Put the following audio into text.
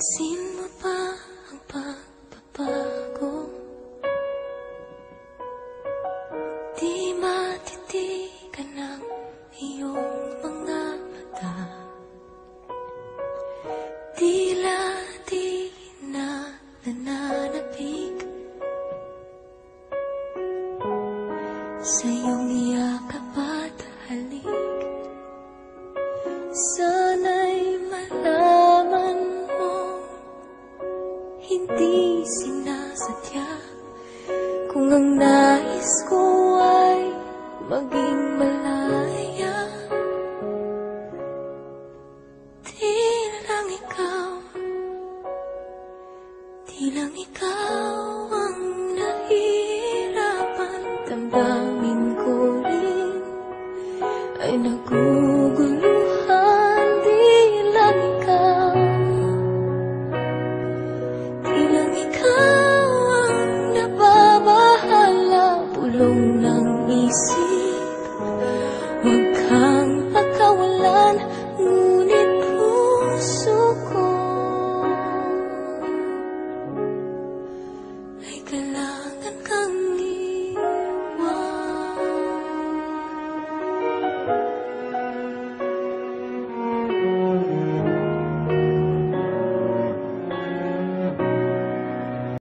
Pansin mo ba ang pagbabago? Di matitigan ng iyong mga mata Tila di na nananapig Sa iyong yakap hindi sinasadya Kung ang nais ko ay maging malaya. Di lang ikaw. Di lang ikaw ang nahirapan Damdamin ko rin ay nagugulo. velhice.